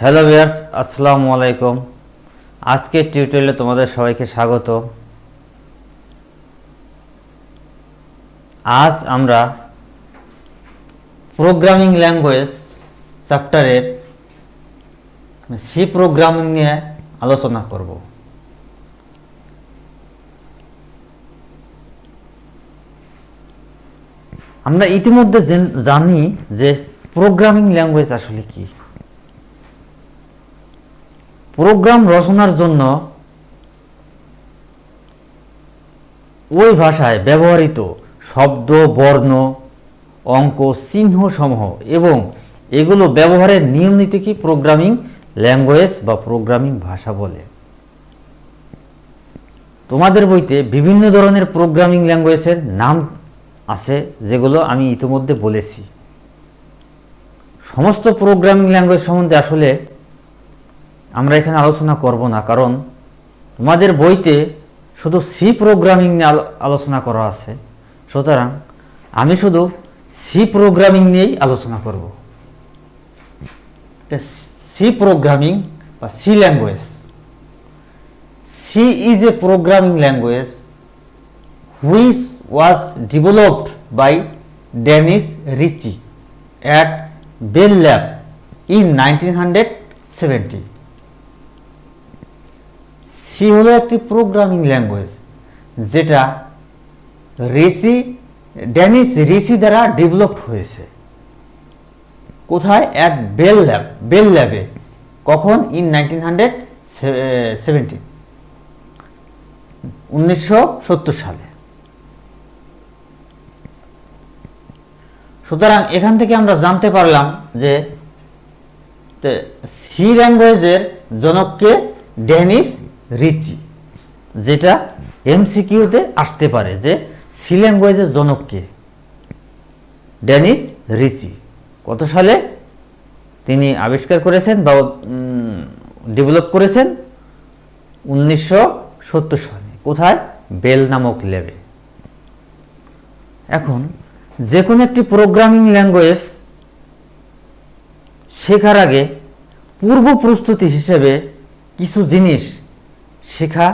Hello viewers আসসালামু আলাইকুম আজকের টিউটোরিয়ালে তোমাদের সবাইকে স্বাগত। আজ আমরা প্রোগ্রামিং ল্যাঙ্গুয়েজ চ্যাপ্টারের সি প্রোগ্রামিং নিয়ে আলোচনা করব। আমরা ইতিমধ্যে জেন- যে প্রোগ্রামিং ল্যাঙ্গুয়েজ আসলে কি। প্রোগ্রাম রচনার জন্য ওই ভাষায় ব্যবহৃত শব্দ, বর্ণ, অঙ্ক, চিহ্ন সমূহ এবং এগুলো ব্যবহারের নিয়ম নীতি কি প্রোগ্রামিং ল্যাঙ্গুয়েজ বা প্রোগ্রামিং ভাষা বলে। তোমাদের বইতে বিভিন্ন ধরনের প্রোগ্রামিং ল্যাঙ্গুয়েজের নাম আছে যেগুলো আমি ইতিমধ্যে বলেছি। সমস্ত প্রোগ্রামিং ল্যাঙ্গুয়েজ সম্বন্ধে আসলে আমরা এখানে আলোচনা করব না, কারণ তোমাদের বইতে শুধু সি প্রোগ্রামিং নিয়ে আলোচনা করা আছে। সুতরাং আমি শুধু সি প্রোগ্রামিং নিয়েই আলোচনা করব। সি প্রোগ্রামিং বা C language C is a programming language which was developed by Dennis Ritchie at Bell lab in nineteen hundred seventy C হলো একটি প্রোগ্রামিং ল্যাঙ্গুয়েজ যেটা রেসি ড্যানিস রেসি দ্বারা ডেভেলপড হয়েছে? কোথায়? অ্যাট বেল ল্যাব, বেল ল্যাবে। কখন? In nineteen hundred seventy. উনিশশো সত্তর সালে। সুতরাং এখান থেকে আমরা জানতে পারলাম যে সি ল্যাঙ্গুয়েজের জনককে ডেনিস রিচি, যেটা এমসিকিউতে আসতে পারে যে সি ল্যাঙ্গুয়েজের জনককে ডেনিস রিচি। কত সালে? তিনি আবিষ্কার করেছেন বা ডেভেলপ করেছেন? উনিশশো সত্তর সালে। কোথায়? বেল নামক ল্যাবে এখন যে কোনো একটি প্রোগ্রামিং ল্যাঙ্গুয়েজ শেখার আগে পূর্ব প্রস্তুতি হিসেবে কিছু জিনিস শেখা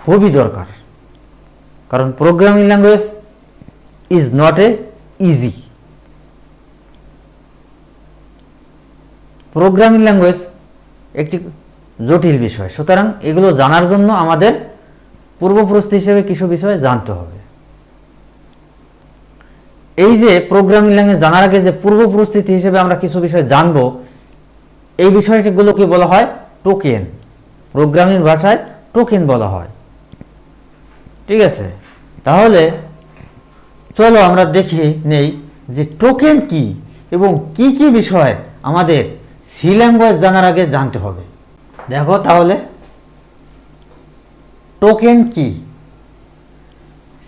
খুবই দরকার। কারণ programming language is not a easy programming language একটি জটিল বিষয়। সুতরাং এগুলো জানার জন্য আমাদের পূর্ব প্রস্তুতি হিসেবে কিছু বিষয় জানতে হবে। এই যে প্রোগ্রামিং ল্যাঙ্গুয়েজ জানার আগে যে পূর্বপ্রস্তুতি হিসেবে আমরা কিছু বিষয় জানব, এই বিষয়গুলোকে বলা হয় টোকেন প্রোগ্রামিং ভাষায় টোকেন বলা হয়। ঠিক আছে? তাহলে চলো আমরা দেখি নেই যে টোকেন কি এবং কি কি বিষয় আমাদের সি ল্যাঙ্গুয়েজ জানার আগে জানতে হবে। দেখো তাহলে। টোকেন কি?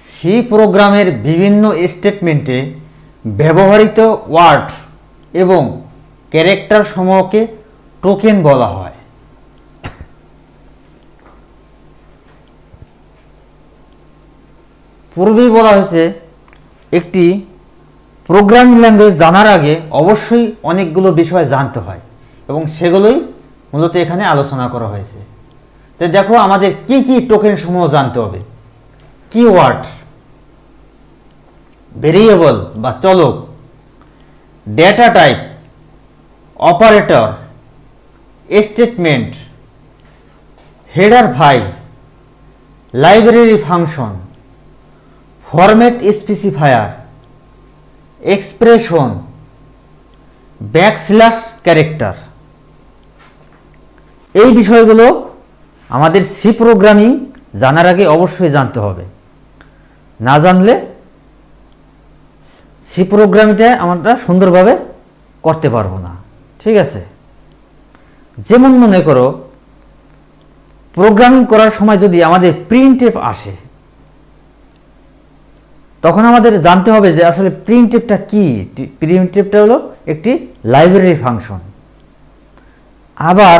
সি প্রোগ্রামের বিভিন্ন স্টেটমেন্টে ব্যবহৃত ওয়ার্ড এবং ক্যারেক্টার সমূহকে টোকেন বলা হয়। পূর্বেই বলা হয়েছে, একটি প্রোগ্রামিং ল্যাঙ্গুয়েজ জানার আগে অবশ্যই অনেকগুলো বিষয় জানতে হয় এবং সেগুলোই মূলত এখানে আলোচনা করা হয়েছে। তো দেখো, আমাদের কি কি টোকেন সমূহ জানতে হবে? কিওয়ার্ড ভেরিয়েবল বা চলক data type operator statement header file library function format specifier, expression, backslash character. এই বিষয়গুলো আমাদের সি প্রোগ্রামিং জানার আগে অবশ্যই জানতে হবে। না জানলে সি প্রোগ্রামিংটা আমরা সুন্দরভাবে করতে পারব না। ঠিক আছে? যেমন মনে করো প্রোগ্রামিং করার সময় যদি আমাদের প্রিন্ট আসে তখন আমাদের জানতে হবে যে আসলে প্রিন্টেপটা কি? প্রিন্টেপটা হলো একটি লাইব্রেরি ফাংশন আবার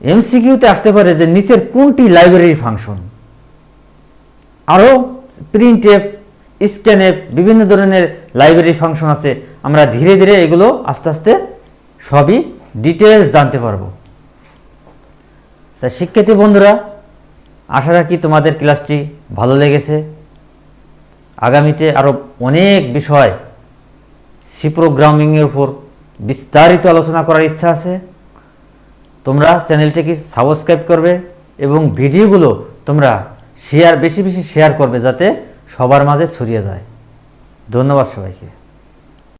এমসিকিউতে আসতে পারে যে নিচের কোনটি লাইব্রেরি ফাংশন আরও প্রিন্টেপ স্ক্যানএপ বিভিন্ন ধরনের লাইব্রেরি ফাংশন আছে। আমরা ধীরে ধীরে এগুলো আস্তে আস্তে সবই ডিটেলস জানতে পারব। তা শিক্ষার্থী বন্ধুরা, আশা রাখি তোমাদের ক্লাসটি ভালো লেগেছে। আগামীতে আরও অনেক বিষয় সি প্রোগ্রামিংয়ের উপর বিস্তারিত আলোচনা করার ইচ্ছা আছে। তোমরা চ্যানেলটিকে সাবস্ক্রাইব করবে এবং ভিডিওগুলো তোমরা শেয়ার বেশি বেশি শেয়ার করবে যাতে সবার মাঝে ছড়িয়ে যায়। ধন্যবাদ সবাইকে।